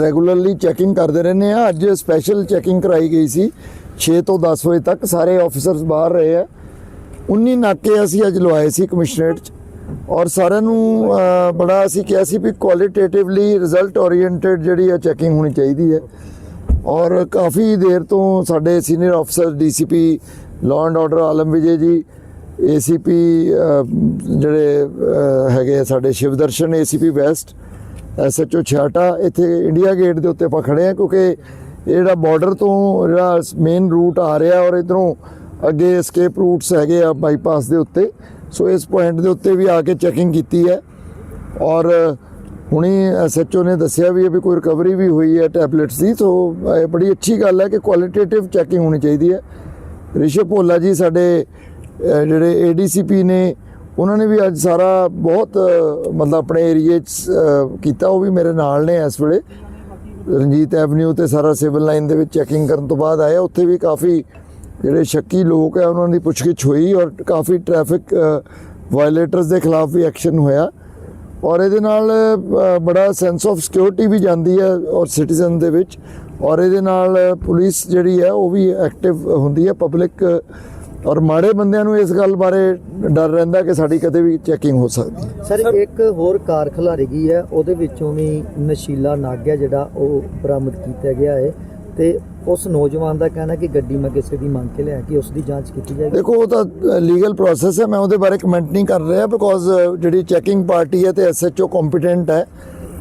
Regularly checking ਕਰਦੇ ਰਹਿੰਦੇ ਆ ਅੱਜ ਸਪੈਸ਼ਲ ਚੈਕਿੰਗ ਕਰਾਈ ਗਈ ਸੀ। 6 ਤੋਂ 10 ਵਜੇ ਤੱਕ ਸਾਰੇ ਆਫੀਸਰਸ ਬਾਹਰ ਰਹੇ ਆ। 19 ਨਾਕੇ ਅਸੀਂ ਅੱਜ ਲਵਾਏ ਸੀ ਕਮਿਸ਼ਨਰੇਟ ਚ। ਔਰ ਸਾਰਿਆਂ ਨੂੰ ਬੜਾ ਅਸੀਂ ਕਿਹਾ ਸੀ ਵੀ ਕੁਆਲਿਟੇਟਿਵਲੀ ਰਿਜ਼ਲਟ ਓਰੀਐਂਟਡ ਜਿਹੜੀ ਆ ਚੈਕਿੰਗ ਹੋਣੀ ਚਾਹੀਦੀ ਹੈ। ਔਰ ਕਾਫੀ ਦੇਰ ਤੋਂ ਸਾਡੇ ਸੀਨੀਅਰ ਅਫਸਰ DCP law and order Alam Vijay ji ACP ਜਿਹੜੇ ਹੈਗੇ ਆ ਸਾਡੇ ਸ਼ਿਵਦਰਸ਼ਨ ਏਸੀਪੀ ਵੈਸਟ ਐਸਐਚਓ ਛਾਟਾ ਇੱਥੇ ਇੰਡੀਆ ਗੇਟ ਦੇ ਉੱਤੇ ਆਪਾਂ ਖੜੇ ਆ ਕਿਉਂਕਿ ਇਹ ਜਿਹੜਾ ਬਾਰਡਰ ਤੋਂ ਜਿਹੜਾ ਮੇਨ ਰੂਟ ਆ ਰਿਹਾ ਔਰ ਇਧਰੋਂ ਅੱਗੇ ਸਕੇਪ ਰੂਟਸ ਹੈਗੇ ਆ ਬਾਈਪਾਸ ਦੇ ਉੱਤੇ ਸੋ ਇਸ ਪੁਆਇੰਟ ਦੇ ਉੱਤੇ ਵੀ ਆ ਕੇ ਚੈਕਿੰਗ ਕੀਤੀ ਹੈ। ਔਰ ਹੁਣੀ ਐਸਐਚਓ ਨੇ ਦੱਸਿਆ ਵੀ ਹੈ ਵੀ ਕੋਈ ਰਿਕਵਰੀ ਵੀ ਹੋਈ ਹੈ ਟੈਬਲੇਟਸ ਦੀ ਸੋ ਇਹ ਬੜੀ ਅੱਛੀ ਗੱਲ ਹੈ ਕਿ ਕੁਆਲਿਟੇਟਿਵ ਚੈਕਿੰਗ ਹੋਣੀ ਚਾਹੀਦੀ ਹੈ। ਰਿਸ਼ਵ ਭੋਲਾ ਜੀ ਸਾਡੇ ਅਹ, ਜਿਹੜੇ ਏਡੀਸੀਪੀ ਨੇ ਉਹਨਾਂ ਨੇ ਵੀ ਅੱਜ ਸਾਰਾ ਬਹੁਤ, ਮਤਲਬ ਆਪਣੇ ਏਰੀਏ 'ਚ ਕੀਤਾ, ਉਹ ਵੀ ਮੇਰੇ ਨਾਲ ਨੇ ਇਸ ਵੇਲੇ। ਰਣਜੀਤ ਐਵਨਿਊ ਤੇ ਸਾਰਾ ਸਿਵਲ ਲਾਈਨ ਦੇ ਵਿੱਚ ਚੈਕਿੰਗ ਕਰਨ ਤੋਂ ਬਾਅਦ ਆਇਆ ਉੱਥੇ ਵੀ ਕਾਫੀ ਜਿਹੜੇ ਸ਼ੱਕੀ ਲੋਕ ਹੈ ਉਹਨਾਂ ਦੀ ਪੁੱਛਗਿੱਛ ਹੋਈ ਔਰ ਕਾਫੀ ਟ੍ਰੈਫਿਕ ਵਾਇਲੇਟਰਸ ਦੇ ਖਿਲਾਫ ਵੀ ਐਕਸ਼ਨ ਹੋਇਆ। ਔਰ ਇਹਦੇ ਨਾਲ ਬੜਾ ਸੈਂਸ ਆਫ ਸਿਕਿਉਰਿਟੀ ਵੀ ਜਾਂਦੀ ਹੈ ਔਰ ਸਿਟੀਜ਼ਨ ਦੇ ਵਿੱਚ। ਔਰ ਇਹਦੇ ਨਾਲ ਪੁਲਿਸ ਜਿਹੜੀ ਹੈ, ਉਹ ਵੀ ਐਕਟਿਵ ਹੁੰਦੀ ਹੈ। ਪਬਲਿਕ ਔਰ ਮਾੜੇ ਬੰਦਿਆਂ ਨੂੰ ਇਸ ਗੱਲ ਬਾਰੇ ਡਰ ਰਹਿੰਦਾ ਕਿ ਸਾਡੀ ਕਦੇ ਵੀ ਚੈਕਿੰਗ ਹੋ ਸਕਦੀ ਹੈ। ਸਰ ਇੱਕ ਹੋਰ ਕਾਰ ਖਲਾਰੀ ਗਈ ਹੈ ਉਹਦੇ ਵਿੱਚੋਂ ਵੀ ਨਸ਼ੀਲਾ ਨਾਗ ਹੈ ਜਿਹੜਾ ਉਹ ਬਰਾਮਦ ਕੀਤਾ ਗਿਆ ਹੈ ਤੇ ਉਸ ਨੌਜਵਾਨ ਦਾ ਕਹਿਣਾ ਕਿ ਗੱਡੀ ਮੈਂ ਕਿਸੇ ਦੀ ਮੰਗ ਕੇ ਲਿਆ ਕਿ ਉਸ ਦੀ ਜਾਂਚ ਕੀਤੀ ਜਾਏਗੀ ਦੇਖੋ ਉਹ ਤਾਂ ਲੀਗਲ ਪ੍ਰੋਸੈਸ ਹੈ ਮੈਂ ਉਹਦੇ ਬਾਰੇ ਕਮੈਂਟ ਨਹੀਂ ਕਰ ਰਿਹਾ ਬਿਕੋਜ਼ ਜਿਹੜੀ ਚੈਕਿੰਗ ਪਾਰਟੀ ਹੈ ਤੇ ਐਸਐਚਓ ਕੰਪੀਟੈਂਟ ਹੈ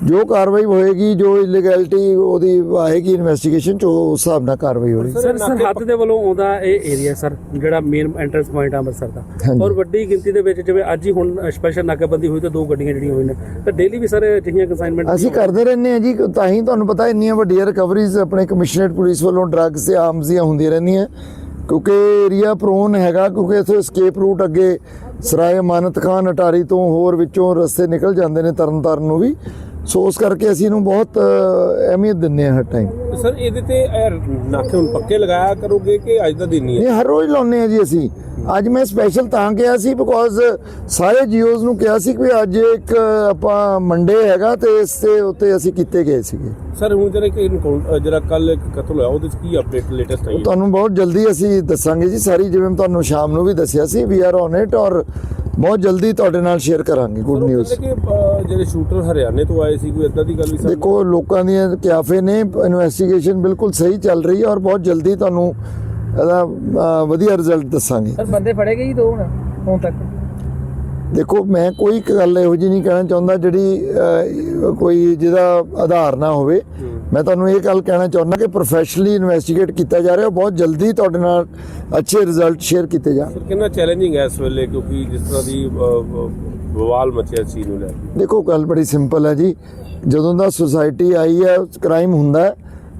ਜੋ ਕਾਰਵਾਈ ਹੋਏਗੀ ਜੋ ਇਲੀਗੈਲਿਟੀ ਉਹਦੀ ਆਏਗੀ ਇਨਵੈਸਟੀਗੇਸ਼ਨ ਚ ਉਹ ਉਸ ਹਿਸਾਬ ਨਾਲ ਕਾਰਵਾਈ ਹੋਏਗੀ। ਸਰ ਸਰਹੱਦ ਦੇ ਵੱਲੋਂ ਆਉਂਦਾ ਇਹ ਏਰੀਆ ਸਰ ਜਿਹੜਾ ਮੇਨ ਐਂਟਰੈਂਸ ਪੁਆਇੰਟ ਅੰਮ੍ਰਿਤਸਰ ਦਾ। ਔਰ ਵੱਡੀ ਗਿਣਤੀ ਦੇ ਵਿੱਚ ਜਿਵੇਂ ਅੱਜ ਹੀ ਹੁਣ ਸਪੈਸ਼ਲ ਨਾਕਾਬੰਦੀ ਹੋਈ ਤਾਂ ਦੋ ਗੱਡੀਆਂ ਜਿਹੜੀਆਂ ਹੋਈਆਂ ਨੇ। ਤਾਂ ਡੇਲੀ ਵੀ ਸਰ ਅਜਿਹੀਆਂ ਕਨਸਾਈਨਮੈਂਟ ਅਸੀਂ ਕਰਦੇ ਰਹਿੰਦੇ ਹਾਂ ਜੀ ਤਾਂ ਹੀ ਤੁਹਾਨੂੰ ਪਤਾ ਇੰਨੀਆਂ ਵੱਡੀਆਂ ਰਿਕਵਰੀਜ਼ ਆਪਣੇ ਕਮਿਸ਼ਨਰੇਟ ਪੁਲਿਸ ਵੱਲੋਂ ਡਰੱਗਸ ਤੇ ਆਰਮਸ ਦੀਆਂ ਹੁੰਦੀਆਂ ਰਹਿੰਦੀਆਂ। ਕਿਉਂਕਿ ਏਰੀਆ ਪ੍ਰੋਨ ਹੈਗਾ ਕਿਉਂਕਿ ਇਥੋਂ escape ਰੂਟ ਅੱਗੇ ਸਰਾਏ ਮਾਨਤ ਖਾਨ ਅਟਾਰੀ ਤੋਂ ਹੋਰ ਵਿੱਚੋਂ ਰਸਤੇ ਨਿਕਲ ਜਾਂਦੇ ਨੇ ਤਰਨਤਾਰਨ ਨੂੰ ਵੀ। ਸੋ ਉਸ ਕਰਕੇ ਅਸੀਂ ਇਹਨੂੰ ਬਹੁਤ ਅਹ, ਅਹਿਮੀਅਤ ਦਿੰਦੇ ਹਾਂ ਹਰ ਟਾਈਮ ਸਰ ਇਹਦੇ ਤੇ ਨਾਕੇ ਹੁਣ ਪੱਕੇ ਲਗਾਇਆ ਕਰੋਗੇ ਕਿ ਅੱਜ ਦਾ ਦਿਨ ਹੀ ਹੈ? ਇਹ ਹਰ ਰੋਜ਼ ਲਾਉਂਦੇ ਆ ਜੀ ਅਸੀਂ। ਅੱਜ ਮੈਂ ਸਪੈਸ਼ਲ ਤਾਂ ਕਿਹਾ ਸੀ ਬਿਕੋਜ਼ ਸਾਰੇ ਜੀਓਜ਼ ਨੂੰ ਕਿਹਾ ਸੀ ਕਿ ਅੱਜ ਇੱਕ ਆਪਾਂ ਮੰਡੇ ਹੈਗਾ ਤੇ ਇਸ ਦੇ ਉੱਤੇ ਅਸੀਂ ਕੀਤੇ ਗਏ ਸੀਗੇ। ਸਰ ਹੁਣ ਜਿਹੜਾ ਕਿ ਜਿਹੜਾ ਕੱਲ ਇੱਕ ਕਤਲ ਹੋਇਆ ਉਹਦੇ ਚ ਕੀ ਅਪਡੇਟ ਲੇਟੈਸਟ ਹੈ? ਤੁਹਾਨੂੰ ਬਹੁਤ ਜਲਦੀ ਅਸੀਂ ਦੱਸਾਂਗੇ ਜੀ। ਸਾਰੀ ਜਿਵੇਂ ਤੁਹਾਨੂੰ ਸ਼ਾਮ ਨੂੰ ਵੀ ਦੱਸਿਆ ਸੀ ਵੀ ਆਰ ਔਨ ਇਟ ਔਰ ਬਹੁਤ ਜਲਦੀ ਤੁਹਾਡੇ ਨਾਲ ਸ਼ੇਅਰ ਕਰਾਂਗੇ ਗੁੱਡ ਨਿਊਜ਼ ਜਿਹੜੇ ਸ਼ੂਟਰ ਹਰਿਆਣੇ ਤੋਂ ਆਏ ਸੀ ਕੋਈ ਇਦਾਂ ਦੀ ਗੱਲ ਵੀ ਸਰ? ਦੇਖੋ ਲੋਕਾਂ ਦੀਆਂ ਕਿਆਫੇ ਨੇ ਇਨਵੈਸਟੀਗੇਸ਼ਨ ਬਿਲਕੁਲ ਸਹੀ ਚੱਲ ਰਹੀ ਹੈ ਔਰ ਬਹੁਤ ਜਲਦੀ ਤੁਹਾਨੂੰ ਇਹਦਾ ਵਧੀਆ ਰਿਜ਼ਲਟ ਦੱਸਾਂਗੇ। ਸਰ ਬੰਦੇ ਫੜੇ ਗਏ ਜੀ ਦੋ ਹੁਣ ਹੁਣ ਤੱਕ? ਦੇਖੋ ਮੈਂ ਕੋਈ ਇੱਕ ਗੱਲ ਇਹੋ ਜਿਹੀ ਨਹੀਂ ਕਹਿਣਾ ਚਾਹੁੰਦਾ ਜਿਹੜੀ ਕੋਈ ਜਿਹਦਾ ਆਧਾਰ ਨਾ ਹੋਵੇ। ਮੈਂ ਤੁਹਾਨੂੰ ਇਹ ਗੱਲ ਕਹਿਣਾ ਚਾਹੁੰਦਾ ਕਿ ਪ੍ਰੋਫੈਸ਼ਨਲੀ ਇਨਵੈਸਟੀਗੇਟ ਕੀਤਾ ਜਾ ਰਿਹਾ ਬਹੁਤ ਜਲਦੀ ਤੁਹਾਡੇ ਨਾਲ ਅੱਛੇ ਰਿਜ਼ਲਟ ਸ਼ੇਅਰ ਕੀਤੇ ਜਾਣ। ਸਰ ਕਿੰਨਾ ਚੈਲੰਜਿੰਗ ਹੈ ਇਸ ਵੇਲੇ ਕਿਉਂਕਿ ਜਿਸ ਤਰ੍ਹਾਂ ਦੀ ਬਵਾਲ ਮਚਿਆ ਚੀਜ਼ ਨੂੰ ਲੈ ਕੇ। ਦੇਖੋ ਗੱਲ ਬੜੀ ਸਿੰਪਲ ਹੈ ਜੀ। ਜਦੋਂ ਦਾ ਸੁਸਾਇਟੀ ਆਈ ਹੈ ਕ੍ਰਾਈਮ ਹੁੰਦਾ ਹੈ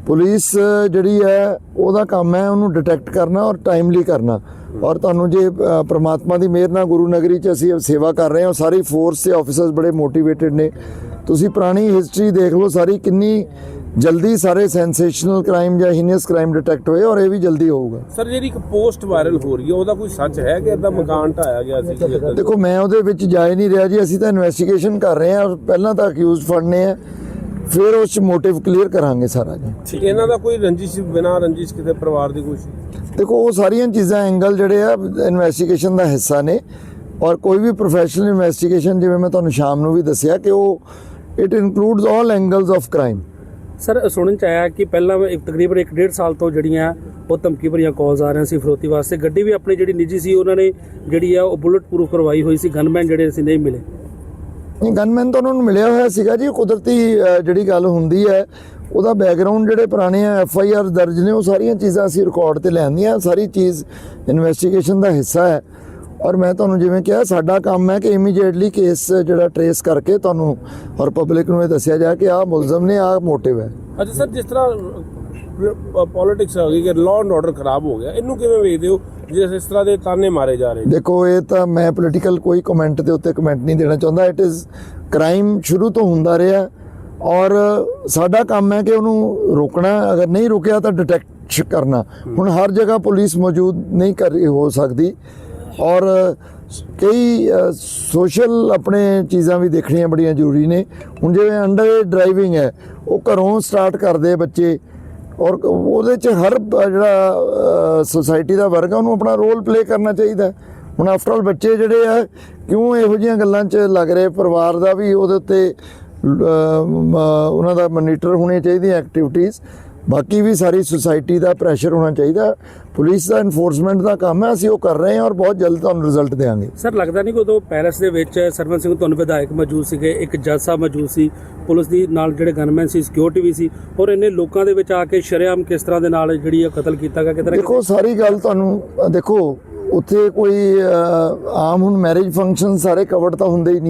ਪੁਲਿਸ ਜਿਹੜੀ ਹੈ ਉਹਦਾ ਕੰਮ ਹੈ ਉਹਨੂੰ ਡਿਟੈਕਟ ਕਰਨਾ ਔਰ ਟਾਈਮਲੀ ਕਰਨਾ। ਔਰ ਤੁਹਾਨੂੰ ਜੇ ਪ੍ਰਮਾਤਮਾ ਦੀ ਮਿਹਰ ਨਾਲ ਗੁਰੂ ਨਗਰੀ ਚ ਅਸੀਂ ਸੇਵਾ ਕਰ ਰਹੇ ਹਾਂ ਸਾਰੀ ਫੋਰਸ ਤੇ ਆਫੀਸਰਸ ਬੜੇ ਮੋਟੀਵੇਟਿਡ ਨੇ। ਤੁਸੀਂ ਪੁਰਾਣੀ ਹਿਸਟਰੀ ਦੇਖ ਲਓ ਸਾਰੀ ਕਿੰਨੀ ਜਲਦੀ ਸਾਰੇ ਸੈਂਸੇਸ਼ਨਲ ਕ੍ਰਾਈਮ ਜਾਂ ਹੀਨੀਅਸ ਕ੍ਰਾਈਮ ਡਿਟੈਕਟ ਹੋਏ ਔਰ ਇਹ ਵੀ ਜਲਦੀ ਹੋਊਗਾ। ਸਰ ਜਿਹੜੀ ਇੱਕ ਪੋਸਟ ਵਾਇਰਲ ਹੋ ਰਹੀ ਹੈ ਉਹਦਾ ਕੋਈ ਸੱਚ ਹੈ ਕਿ ਇਦਾਂ ਮਕਾਨ ਢਾਇਆ ਗਿਆ ਸੀ ਦੇਖੋ ਮੈਂ ਉਹਦੇ ਵਿੱਚ ਜਾ ਹੀ ਨਹੀਂ ਰਿਹਾ ਜੀ ਅਸੀਂ ਤਾਂ ਇਨਵੈਸਟੀਗੇਸ਼ਨ ਕਰ ਰਹੇ ਹਾਂ ਔਰ ਪਹਿਲਾਂ ਤਾਂ ਅਕਿਊਜ਼ਡ ਫੜਨੇ ਆ। ਫਿਰ ਉਸ ਚ ਮੋਟਿਵ ਕਲੀਅਰ ਕਰਾਂਗੇ ਸਾਰਾ ਜੀ। ਇਹਨਾਂ ਦਾ ਕੋਈ ਰੰਜਿਸ਼ ਬਿਨਾ ਰੰਜਿਸ਼ ਕਿਤੇ ਪਰਿਵਾਰ ਦੀ ਕੋਈ ਦੇਖੋ ਉਹ ਸਾਰੀਆਂ ਚੀਜ਼ਾਂ ਐਂਗਲ ਜਿਹੜੇ ਆ ਇਨਵੈਸਟੀਗੇਸ਼ਨ ਦਾ ਹਿੱਸਾ ਨੇ। ਔਰ ਕੋਈ ਵੀ ਪ੍ਰੋਫੈਸ਼ਨਲ ਇਨਵੈਸਟੀਗੇਸ਼ਨ ਜਿਵੇਂ ਮੈਂ ਤੁਹਾਨੂੰ ਸ਼ਾਮ ਨੂੰ ਵੀ ਦੱਸਿਆ ਕਿ ਉਹ it includes all angles of crime sir ਸੁਣਨ ਚ ਆਇਆ ਕਿ ਪਹਿਲਾਂ ਇੱਕ ਤਕਰੀਬਨ 1.5 ਸਾਲ ਤੋਂ ਜਿਹੜੀਆਂ ਉਹ ਧਮਕੀ ਭਰੀਆਂ ਕਾਲਸ ਆ ਰਹੀਆਂ ਸੀ ਫਰੋਤੀ ਵਾਸਤੇ। ਗੱਡੀ ਵੀ ਆਪਣੀ ਜਿਹੜੀ ਨਿੱਜੀ ਸੀ ਉਹਨਾਂ ਨੇ ਜਿਹੜੀ ਆ ਉਹ ਬੁਲਟ ਪ੍ਰੂਫ ਕਰਵਾਈ ਹੋਈ ਸੀ। ਗਨਮੈਨ ਜਿਹੜੇ ਸੀ ਨਹੀਂ ਮਿਲੇ। ਗਨਮੈਨ ਤਾਂ ਉਹਨਾਂ ਨੂੰ ਮਿਲਿਆ ਹੋਇਆ ਸੀਗਾ ਜੀ, ਕੁਦਰਤੀ ਜਿਹੜੀ ਗੱਲ ਹੁੰਦੀ ਹੈ, ਉਹਦਾ ਬੈਕਗ੍ਰਾਉਂਡ ਜਿਹੜੇ ਪੁਰਾਣੇ ਆ ਐਫ ਆਈ ਆਰ ਦਰਜ ਨੇ, ਉਹ ਸਾਰੀਆਂ ਚੀਜ਼ਾਂ ਅਸੀਂ ਰਿਕਾਰਡ ਤੇ ਲੈਂਦੀਆਂ, ਸਾਰੀ ਚੀਜ਼ ਇਨਵੈਸਟੀਗੇਸ਼ਨ ਦਾ ਹਿੱਸਾ ਹੈ। ਔਰ ਮੈਂ ਤੁਹਾਨੂੰ ਜਿਵੇਂ ਕਿਹਾ, ਸਾਡਾ ਕੰਮ ਹੈ ਕਿ ਇਮੀਡੀਏਟਲੀ ਕੇਸ ਜਿਹੜਾ ਟਰੇਸ ਕਰਕੇ ਤੁਹਾਨੂੰ, ਔਰ ਪਬਲਿਕ ਨੂੰ ਇਹ ਦੱਸਿਆ ਜਾ ਕਿ ਆਹ ਮੁਲਜ਼ਮ ਨੇ, ਆਹ ਮੋਟਿਵ ਹੈ। ਅੱਛਾ, ਸਰ, ਜਿਸ ਤਰ੍ਹਾਂ ਪੋਲਿਟਿਕਸ ਹੋ ਗਈ ਕਿ ਲਾਅ ਐਂਡ ਆਰਡਰ ਖਰਾਬ ਹੋ ਗਿਆ। ਇਹਨੂੰ ਕਿਵੇਂ ਵੇਖਦੇ ਹੋ? ਜਿਸ ਇਸ ਤਰ੍ਹਾਂ ਦੇ ਤਾਨੇ ਮਾਰੇ ਜਾ ਰਹੇ ਦੇਖੋ, ਇਹ ਤਾਂ ਮੈਂ ਪੋਲੀਟੀਕਲ ਕੋਈ ਕਮੈਂਟ ਦੇ ਉੱਤੇ ਕਮੈਂਟ ਨਹੀਂ ਦੇਣਾ ਚਾਹੁੰਦਾ। ਇਟ ਇਜ਼ ਕ੍ਰਾਈਮ ਸ਼ੁਰੂ ਤੋਂ ਹੁੰਦਾ ਰਿਹਾ ਔਰ ਸਾਡਾ ਕੰਮ ਹੈ ਕਿ ਉਹਨੂੰ ਰੋਕਣਾ। ਅਗਰ ਨਹੀਂ ਰੁਕਿਆ ਤਾਂ ਡਿਟੈਕਟ ਕਰਨਾ। ਹੁਣ ਹਰ ਜਗ੍ਹਾ ਪੁਲਿਸ ਮੌਜੂਦ ਨਹੀਂ ਕਰ ਹੋ ਸਕਦੀ। ਔਰ ਕਈ ਸੋਸ਼ਲ ਆਪਣੇ ਚੀਜ਼ਾਂ ਵੀ ਦੇਖਣੀਆਂ ਬੜੀਆਂ ਜ਼ਰੂਰੀ ਨੇ। ਹੁਣ ਜਿਵੇਂ ਅੰਡਰ ਡਰਾਈਵਿੰਗ ਹੈ, ਉਹ ਘਰੋਂ ਸਟਾਰਟ ਕਰਦੇ ਬੱਚੇ। ਔਰ ਉਹਦੇ ਚ ਹਰ ਜਿਹੜਾ ਸੋਸਾਇਟੀ ਦਾ ਵਰਗ ਆ, ਉਹਨੂੰ ਆਪਣਾ ਰੋਲ ਪਲੇ ਕਰਨਾ ਚਾਹੀਦਾ ਹੁਣ ਆਫਟਰ ਆਲ ਬੱਚੇ ਜਿਹੜੇ ਆ, ਕਿਉਂ ਇਹੋ ਜਿਹੀਆਂ ਗੱਲਾਂ 'ਚ ਲੱਗ ਰਹੇ? ਪਰਿਵਾਰ ਦਾ ਵੀ ਉਹਦੇ ਉੱਤੇ ਉਹਨਾਂ ਦਾ ਮੋਨੀਟਰ ਹੋਣੇ ਚਾਹੀਦੀਆਂ ਐਕਟੀਵਿਟੀਜ਼ ਬਾਕੀ ਵੀ ਸਾਰੀ ਸੁਸਾਇਟੀ ਦਾ ਪ੍ਰੈਸ਼ਰ ਹੋਣਾ ਚਾਹੀਦਾ। ਪੁਲਿਸ ਦਾ ਇਨਫੋਰਸਮੈਂਟ ਦਾ ਕੰਮ ਹੈ ਅਸੀਂ ਉਹ ਕਰ ਰਹੇ ਹਾਂ ਔਰ ਬਹੁਤ ਜਲਦ ਤੁਹਾਨੂੰ ਰਿਜ਼ਲਟ ਦੇਵਾਂਗੇ। ਸਰ ਲੱਗਦਾ ਨਹੀਂ ਕਿ ਉਦੋਂ ਪੈਰਿਸ ਦੇ ਵਿੱਚ ਸਰਵਨ ਸਿੰਘ ਤੁਹਾਨੂੰ ਵਿਧਾਇਕ ਮੌਜੂਦ ਸੀਗੇ ਇੱਕ ਜੱਜ ਸਾਹਿਬ ਮੌਜੂਦ ਸੀ ਪੁਲਿਸ ਦੀ ਨਾਲ ਜਿਹੜੇ ਗਨਮੈਨ ਸੀ ਸਿਕਿਉਰਿਟੀ ਵੀ ਸੀ ਔਰ ਇੰਨੇ ਲੋਕਾਂ ਦੇ ਵਿੱਚ ਆ ਕੇ ਸ਼ਰੇਆਮ ਕਿਸ ਤਰ੍ਹਾਂ ਦੇ ਨਾਲ ਜਿਹੜੀ ਇਹ ਕਤਲ ਕੀਤਾ ਗਿਆ ਕਿਤੇ ਨਾ ਦੇਖੋ ਸਾਰੀ ਗੱਲ ਤੁਹਾਨੂੰ ਦੇਖੋ ਉੱਥੇ ਕੋਈ ਆਮ ਹੁਣ ਮੈਰਿਜ ਫੰਕਸ਼ਨ ਸਾਰੇ ਕਵਰਡ ਤਾਂ ਹੁੰਦੇ ਹੀ ਨਹੀਂ।